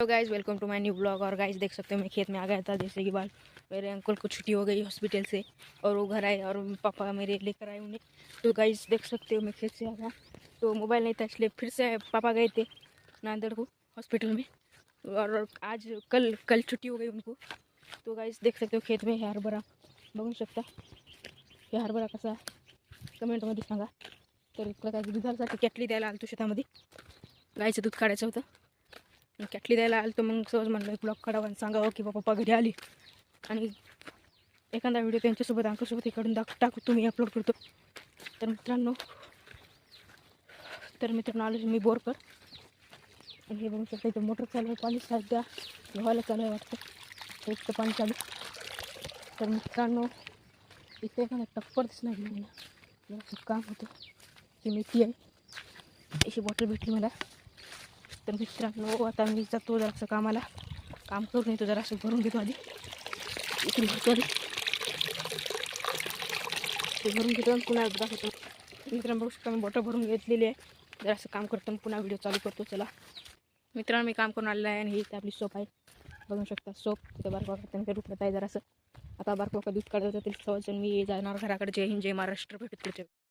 तो guys welcome to my new blog और guys देख सकते हो मैं खेत में आ गया था, जैसे कि बाल, मेरे अंकल को छुट्टी हो गई हॉस्पिटल से और वो घर आए और पापा मेरे लेकर आए उन्हें। तो गाइज़ देख सकते हो मैं खेत से आ गया। तो मोबाइल नहीं था, इसलिए फिर से पापा गए थे नांदेड़ को हॉस्पिटल में और आज कल कल छुट्टी हो गई उनको। तो गाइज़ देख सकते हो खेत में हे हरभरा बघू शकता हे हरभरा कसा कमेंटमध्ये सांगा तर काय दुधासाठी कॅटली द्यायला आलो शेतामध्ये गाईचं दूध काढायचं होतं कॅटली द्यायला आलं तर मग सहज म्हणलं ब्लॉग काढावं आणि सांगावं की बाबा पप्पा घरी आली. आणि एखादा व्हिडिओ त्यांच्यासोबत अंकलसोबत इकडून दाख टाकू तुम्ही अपलोड करतो. तर मित्रांनो तर मित्रांनो आलो मी बोर कर आणि हे बघू शकता इथं मोटर चालू आहे पाणी सध्या व्हायला चालू आहे वाटतं. एक तर पाणी चालू तर मित्रांनो इथे एखादा टप्पर दिसणार नाही मला. काम होतं. ती मेथी आहे. अशी बॉटल भेटली मला. तर मित्रांनो आता मी जातो जरासं कामाला काम करून येतो. जरासं भरून घेतो आधी. इकडे भरतो आधी. ते भरून घेतो आणि पुन्हा दाखवतो. मित्रांनो बघू शकता मी बॉटल भरून घेतलेली आहे. जरासं काम करतो पुन्हा व्हिडिओ चालू करतो. चला. मित्रांनो मी काम करून आलेलं आहे आणि ही आपली सोप आहे. बघू शकता सोप तिथे बारका त्यांच्या रुपयात आहे जरासं आता बारका दूध काढत होतं ते सहज मी जाणार घराकडे. जय हिंद जय महाराष्ट्र. भेटत